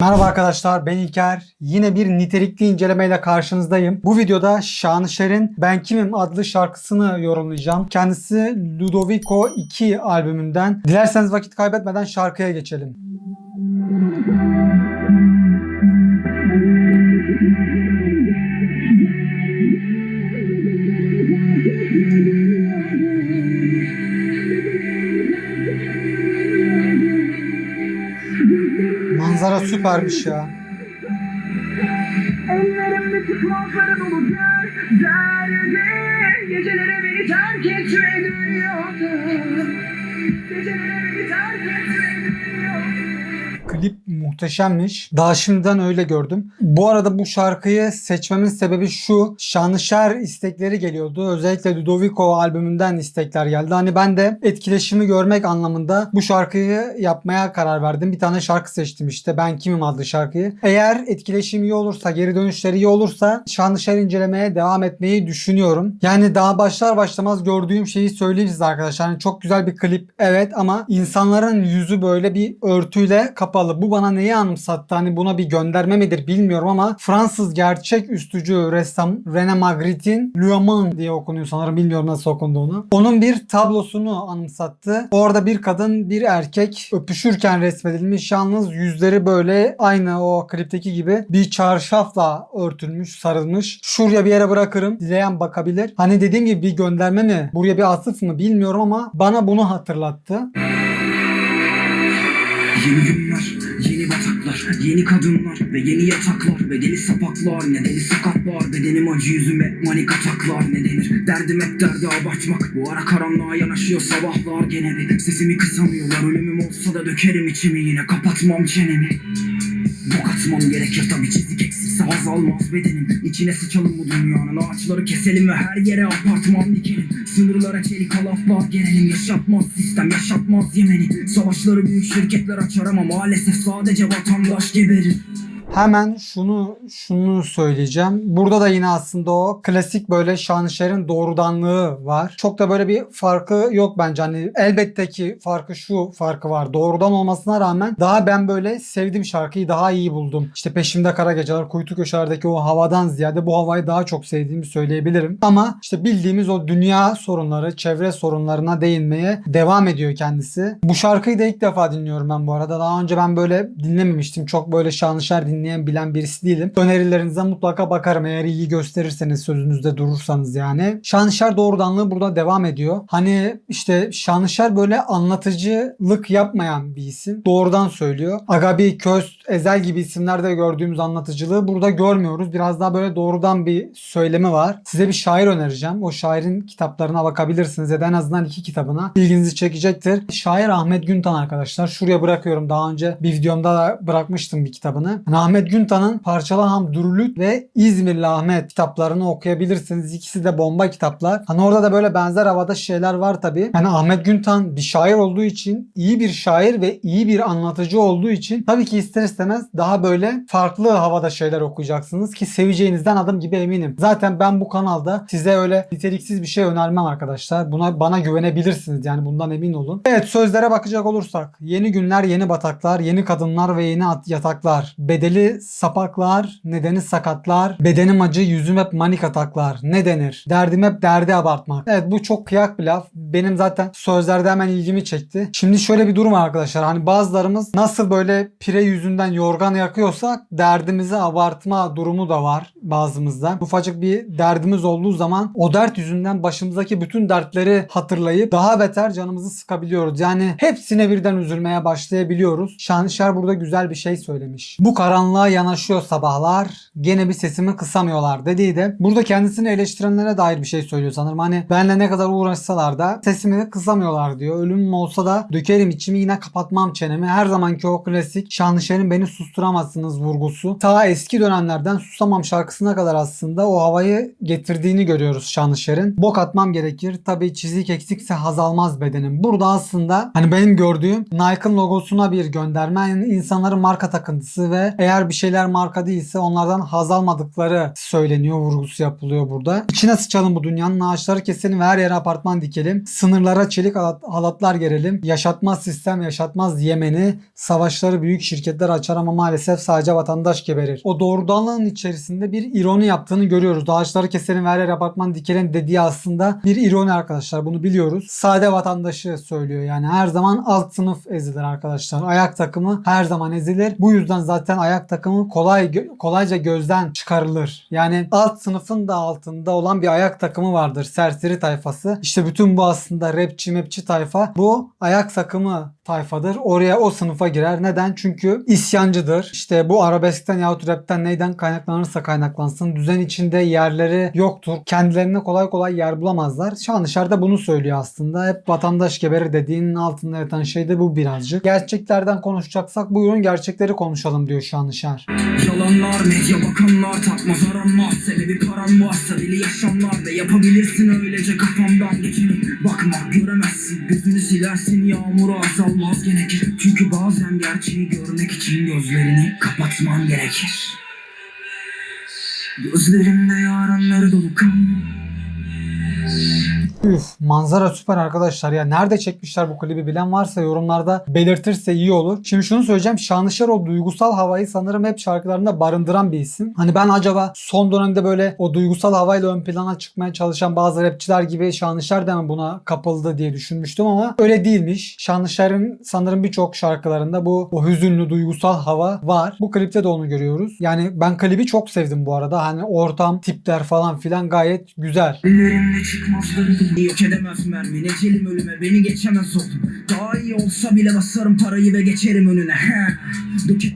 Merhaba arkadaşlar ben İlker. Yine bir nitelikli incelemeyle karşınızdayım. Bu videoda Şanışer'in Ben Kimim adlı şarkısını yorumlayacağım. Kendisi Ludovico 2 albümünden. Dilerseniz vakit kaybetmeden şarkıya geçelim. Süpermiş ya. Ellerimde çıkmazların olur gel derdi Gecelere beni terk etme dünyada Gecelere beni terk etme Klip muhteşemmiş. Daha şimdiden öyle gördüm. Bu arada bu şarkıyı seçmemin sebebi şu. Şanışer istekleri geliyordu. Özellikle Ludovico albümünden istekler geldi. Hani ben de etkileşimi görmek anlamında bu şarkıyı yapmaya karar verdim. Bir tane şarkı seçtim işte. Ben Kimim adlı şarkıyı. Eğer etkileşim iyi olursa, geri dönüşleri iyi olursa Şanışer incelemeye devam etmeyi düşünüyorum. Yani daha başlar başlamaz gördüğüm şeyi söyleyeyim size arkadaşlar. Hani çok güzel bir klip evet ama insanların yüzü böyle bir örtüyle kapalı. Bu bana neyi anımsattı? Hani buna bir gönderme midir bilmiyorum ama Fransız gerçek üstücü ressam René Magritte'in Luaman diye okunuyor sanırım bilmiyorum nasıl okunduğunu. Onun bir tablosunu anımsattı. Orada bir kadın bir erkek öpüşürken resmedilmiş. Yalnız yüzleri böyle aynı o klipteki gibi bir çarşafla örtülmüş, sarılmış. Şuraya bir yere bırakırım. Dileyen bakabilir. Hani dediğim gibi bir gönderme mi? Buraya bir atıf mı bilmiyorum ama bana bunu hatırlattı. Yeni günler, yeni kadınlar ve yeni yataklar Bedeli sapaklar, ne deli sakatlar Bedenim acı yüzüme manik ataklar Ne denir, derdim hep derdi abartmak. Bu ara karanlığa yanaşıyor sabahlar gene bir Sesimi kısamıyorlar, ölümüm olsa da dökerim içimi Yine. Kapatmam çenemi. Bok atmam gerekir tabi çizik eksikse azalmaz bedenim İçine sıçalım bu dünyanın. Ağaçları keselim ve her yere apartman dikelim. Sınırlara çelik halatlar gerelim. Yaşatmaz sistem yaşatmaz Yemeni. Savaşları büyük şirketler açar ama maalesef sadece vatandaş geberir Hemen şunu şunu söyleyeceğim. Burada da yine aslında o klasik böyle Şanışer'in doğrudanlığı var. Çok da böyle bir farkı yok bence. Hani elbette ki farkı şu farkı var. Doğrudan olmasına rağmen daha ben böyle sevdiğim şarkıyı daha iyi buldum. İşte peşimde kara geceler, kuytu köşelerdeki o havadan ziyade bu havayı daha çok sevdiğimi söyleyebilirim. Ama işte bildiğimiz o dünya sorunları, çevre sorunlarına değinmeye devam ediyor kendisi. Bu şarkıyı da ilk defa dinliyorum ben bu arada. Daha önce ben böyle dinlememiştim. Çok böyle Şanışer dinleyen bilen birisi değilim. Önerilerinize mutlaka bakarım eğer iyi gösterirseniz sözünüzde durursanız yani. Şanışer doğrudanlığı burada devam ediyor. Hani işte Şanışer böyle anlatıcılık yapmayan bir isim. Doğrudan söylüyor. Agabi, Köz, Ezel gibi isimlerde gördüğümüz anlatıcılığı burada görmüyoruz. Biraz daha böyle doğrudan bir söylemi var. Size bir şair önereceğim. O şairin kitaplarına bakabilirsiniz ya en azından iki kitabına. İlginizi çekecektir. Şair Ahmet Güntan arkadaşlar. Şuraya bırakıyorum. Daha önce bir videomda da bırakmıştım bir kitabını. Yani Ahmet Güntan'ın Parçalı Ham Durulük ve İzmirli Ahmet kitaplarını okuyabilirsiniz. İkisi de bomba kitaplar. Hani orada da böyle benzer havada şeyler var tabii. Yani Ahmet Güntan bir şair olduğu için, iyi bir şair ve iyi bir anlatıcı olduğu için tabii ki ister istemez daha böyle farklı havada şeyler okuyacaksınız ki seveceğinizden adım gibi eminim. Zaten ben bu kanalda size öyle niteliksiz bir şey önermem arkadaşlar. Buna bana güvenebilirsiniz yani bundan emin olun. Evet sözlere bakacak olursak yeni günler, yeni bataklar, yeni kadınlar ve yeni at- yataklar. Bedeli sapaklar, nedeni sakatlar. Bedenim acı, yüzüm hep manik ataklar. Ne denir? Derdim hep derdi abartmak. Evet bu çok kıyak bir laf. Benim zaten sözlerde hemen ilgimi çekti. Şimdi şöyle bir durum arkadaşlar. Hani bazılarımız nasıl böyle pire yüzünden yorgan yakıyorsak derdimizi abartma durumu da var bazımızda. Ufacık bir derdimiz olduğu zaman o dert yüzünden başımızdaki bütün dertleri hatırlayıp daha beter canımızı sıkabiliyoruz. Yani hepsine birden üzülmeye başlayabiliyoruz. Şanışer burada güzel bir şey söylemiş. Bu karanlığa yanaşıyor sabahlar. Gene bir sesimi kısamıyorlar dediği de burada kendisini eleştirenlere dair bir şey söylüyor sanırım. Hani benle ne kadar uğraşsalar da sesimi kısamıyorlar diyor. Ölümüm olsa da dökerim içimi yine kapatmam çenemi. Her zamanki o klasik Şanışer'in beni susturamazsınız vurgusu. Ta eski dönemlerden Susamam şarkısına kadar aslında o havayı getirdiğini görüyoruz Şanışer'in. Bok atmam gerekir. Tabii çizik eksikse haz almaz bedenim. Burada aslında hani benim gördüğüm Nike'ın logosuna bir gönderme. Yani insanların marka takıntısı ve eğer eğer bir şeyler marka değilse onlardan haz almadıkları söyleniyor, vurgusu yapılıyor burada. İçine sıçalım bu dünyanın, ağaçları keselim ve her yere apartman dikelim. Sınırlara çelik halat- halatlar gerelim. Yaşatmaz sistem, yaşatmaz Yemen'i. Savaşları büyük şirketler açar ama maalesef sadece vatandaş geberir. O doğrudanlığın içerisinde bir ironi yaptığını görüyoruz. Ağaçları keselim ve her yere apartman dikelim dediği aslında bir ironi arkadaşlar. Bunu biliyoruz. Sade vatandaşı söylüyor. Yani her zaman alt sınıf ezilir arkadaşlar. Ayak takımı her zaman ezilir. Bu yüzden zaten ayak takımı kolay gö- kolayca gözden çıkarılır. Yani alt sınıfın da altında olan bir ayak takımı vardır. Serseri tayfası. İşte bütün bu aslında rapçi mepçi tayfa bu ayak takımı tayfadır. Oraya o sınıfa girer. Neden? Çünkü isyancıdır. İşte bu arabeskten yahut rapten neyden kaynaklanırsa kaynaklansın. Düzen içinde yerleri yoktur. Kendilerine kolay kolay yer bulamazlar. Şanışer de bunu söylüyor aslında. Hep vatandaş geberir dediğinin altında yatan şey de bu birazcık. Gerçeklerden konuşacaksak buyurun gerçekleri konuşalım diyor Şanışer. Yalanlar, medya bakanlar takmaz aranmaz Sebebi paran varsa dili yaşamlar Ve yapabilirsin öylece kafamdan geçeni Bakmak göremezsin, gözünü silersin Yağmuru azalmaz gerekir. Çünkü bazen gerçeği görmek için gözlerini kapatman gerekir. Gözlerimde yarınları dolu kan Üf manzara süper arkadaşlar ya. Nerede çekmişler bu klibi bilen varsa yorumlarda belirtirse iyi olur. Şimdi şunu söyleyeceğim. Şanışer o duygusal havayı sanırım hep şarkılarında barındıran bir isim. Hani ben acaba son dönemde böyle o duygusal havayla ön plana çıkmaya çalışan bazı rapçiler gibi Şanışer de mi buna kapıldı diye düşünmüştüm ama öyle değilmiş. Şanışer'in sanırım birçok şarkılarında bu o hüzünlü duygusal hava var. Bu klipte de onu görüyoruz. Yani ben klibi çok sevdim bu arada. Hani ortam, tipler falan filan gayet güzel. Ellerimde çıkmazları Yok edemez mermi Ecelim ölüme beni geçemez oldum Daha iyi olsa bile basarım parayı ve geçerim önüne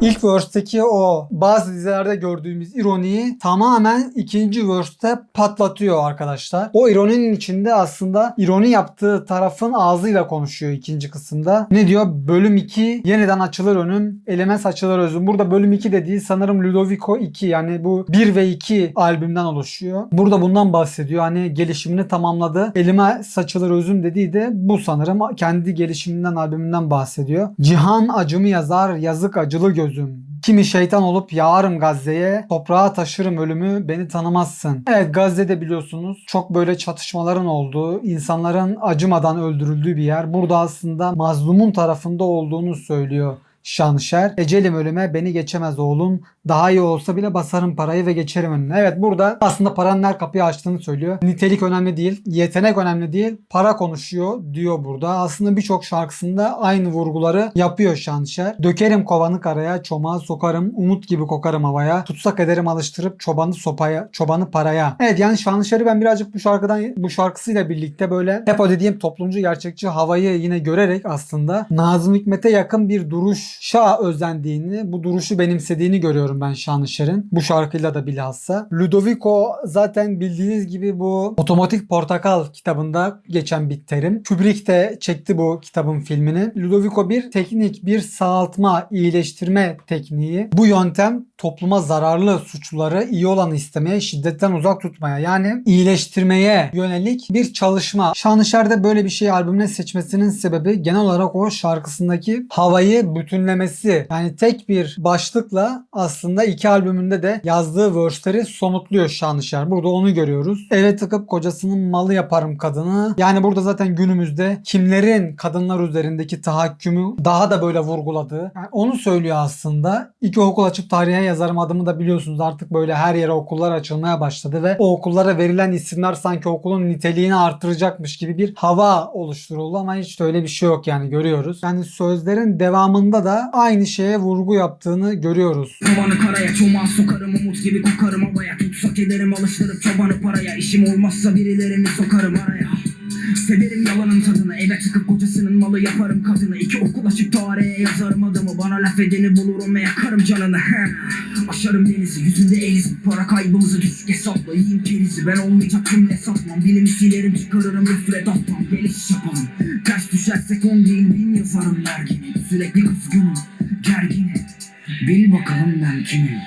İlk verse'teki o bazı dizilerde gördüğümüz ironiyi tamamen ikinci verse'te patlatıyor arkadaşlar. O ironinin içinde aslında ironi yaptığı tarafın ağzıyla konuşuyor ikinci kısımda. Ne diyor? Bölüm 2 yeniden açılır önüm, elime saçılır özüm. Burada bölüm 2 dediği sanırım Ludovico 2 yani bu 1 ve 2 albümden oluşuyor. Burada bundan bahsediyor. Hani gelişimini tamamladı. Elime saçılır özüm dediği de bu sanırım kendi gelişiminden albümünden bahsediyor. Cihan acımı yazar yazık acılı gözüm. Kimi şeytan olup yağarım Gazze'ye, toprağa taşırım ölümü, beni tanımazsın. Evet Gazze'de biliyorsunuz çok böyle çatışmaların olduğu, insanların acımadan öldürüldüğü bir yer. Burada aslında mazlumun tarafında olduğunu söylüyor Şanşer. Ecelim ölüme beni geçemez oğlum. Daha iyi olsa bile basarım parayı ve geçerim önüne. Evet burada aslında paranın her kapıyı açtığını söylüyor. Nitelik önemli değil, yetenek önemli değil. Para konuşuyor diyor burada. Aslında birçok şarkısında aynı vurguları yapıyor Şanşer. Dökerim kovanı karaya, çomağı sokarım, umut gibi kokarım havaya. Tutsak ederim alıştırıp çobanı sopaya, çobanı paraya. Evet yani Şanşer'i ben birazcık bu şarkıdan bu şarkısıyla birlikte böyle hep o dediğim toplumcu gerçekçi havayı yine görerek aslında Nazım Hikmet'e yakın bir duruşa özendiğini, bu duruşu benimsediğini görüyorum ben Şanışer'in. Bu şarkıyla da bilhassa. Ludovico zaten bildiğiniz gibi bu Otomatik Portakal kitabında geçen bir terim. Kubrick de çekti bu kitabın filmini. Ludovico bir teknik, bir sağaltma, iyileştirme tekniği. Bu yöntem topluma zararlı suçluları iyi olanı istemeye, şiddetten uzak tutmaya yani iyileştirmeye yönelik bir çalışma. Şanışer'de böyle bir şey albümüne seçmesinin sebebi genel olarak o şarkısındaki havayı bütünlemesi. Yani tek bir başlıkla aslında iki albümünde de yazdığı verse'leri somutluyor Şanışer. Burada onu görüyoruz. Eve tıkıp kocasının malı yaparım kadını. Yani burada zaten günümüzde kimlerin kadınlar üzerindeki tahakkümü daha da böyle vurguladığı. Yani onu söylüyor aslında. İki okul açıp tarihe yazarım adımı da biliyorsunuz artık böyle her yere okullar açılmaya başladı ve o okullara verilen isimler sanki okulun niteliğini artıracakmış gibi bir hava oluşturuldu ama hiç de öyle bir şey yok yani görüyoruz. Yani sözlerin devamında da aynı şeye vurgu yaptığını görüyoruz. Kovanı karaya çomağı sokarım umut gibi kokarım havaya. Tutsak ederim alıştırıp çobanı paraya. İşim olmazsa birilerini sokarım araya Severim yalanın tadını eve tıkıp kocasının malı yaparım kadını. İki okul açıp tarihe yazarım adımı Bana laf edeni bulurum ve yakarım canını. Aşarım denizi yüzünde eliz Para kaybımızı düşük hesapla yiyeyim kerizi. Ben olmayacak cümle satmam Dilimi silerim çıkarırım üfret atmam Geliş yapalım. Ters düşersek on değil bin yazarım dergini. Sürekli kızgınım gerginim. Bil bakalım ben kimim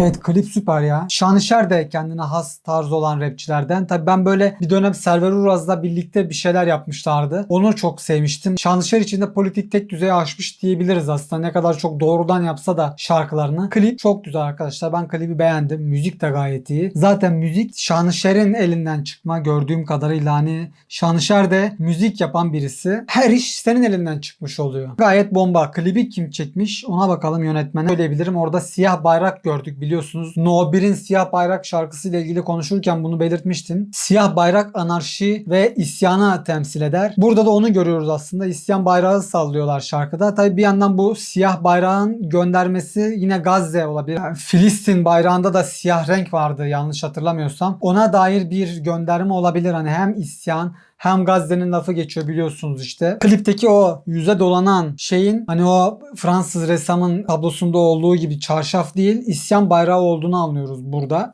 Evet klip süper ya. Şanışer de kendine has tarzı olan rapçilerden. Tabii ben böyle bir dönem Server Uraz'la birlikte bir şeyler yapmışlardı. Onu çok sevmiştim. Şanışer içinde politik tek düzeye aşmış diyebiliriz aslında. Ne kadar çok doğrudan yapsa da şarkılarını. Klip çok güzel arkadaşlar. Ben klibi beğendim. Müzik de gayet iyi. Zaten müzik Şanışer'in elinden çıkma gördüğüm kadarıyla hani Şanışer de müzik yapan birisi. Her iş senin elinden çıkmış oluyor. Gayet bomba. Klibi kim çekmiş? Ona bakalım yönetmene. Söyleyebilirim. Orada siyah bayrak gördük biliyorsunuz. No 1'in siyah bayrak şarkısıyla ilgili konuşurken bunu belirtmiştim. Siyah bayrak anarşi ve isyana temsil eder. Burada da onu görüyoruz aslında. İsyan bayrağı sallıyorlar şarkıda. Tabii bir yandan bu siyah bayrağın göndermesi yine Gazze olabilir. Yani Filistin bayrağında da siyah renk vardı yanlış hatırlamıyorsam. Ona dair bir gönderme olabilir. Hani hem isyan hem Gazze'nin lafı geçiyor biliyorsunuz işte. Klipteki o yüze dolanan şeyin hani o Fransız ressamın tablosunda olduğu gibi çarşaf değil isyan bayrağı olduğunu anlıyoruz burada.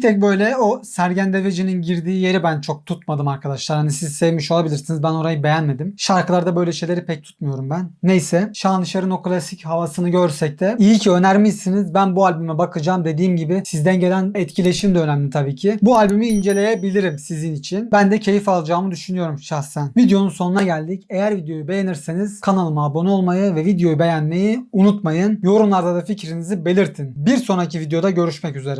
Tek böyle o Sergen Deveci'nin girdiği yeri ben çok tutmadım arkadaşlar. Hani siz sevmiş olabilirsiniz. Ben orayı beğenmedim. Şarkılarda böyle şeyleri pek tutmuyorum ben. Neyse. Şanışer'in o klasik havasını görsek de iyi ki önermişsiniz. Ben bu albüme bakacağım. Dediğim gibi sizden gelen etkileşim de önemli tabii ki. Bu albümü inceleyebilirim sizin için. Ben de keyif alacağımı düşünüyorum şahsen. Videonun sonuna geldik. Eğer videoyu beğenirseniz kanalıma abone olmayı ve videoyu beğenmeyi unutmayın. Yorumlarda da fikrinizi belirtin. Bir sonraki videoda görüşmek üzere.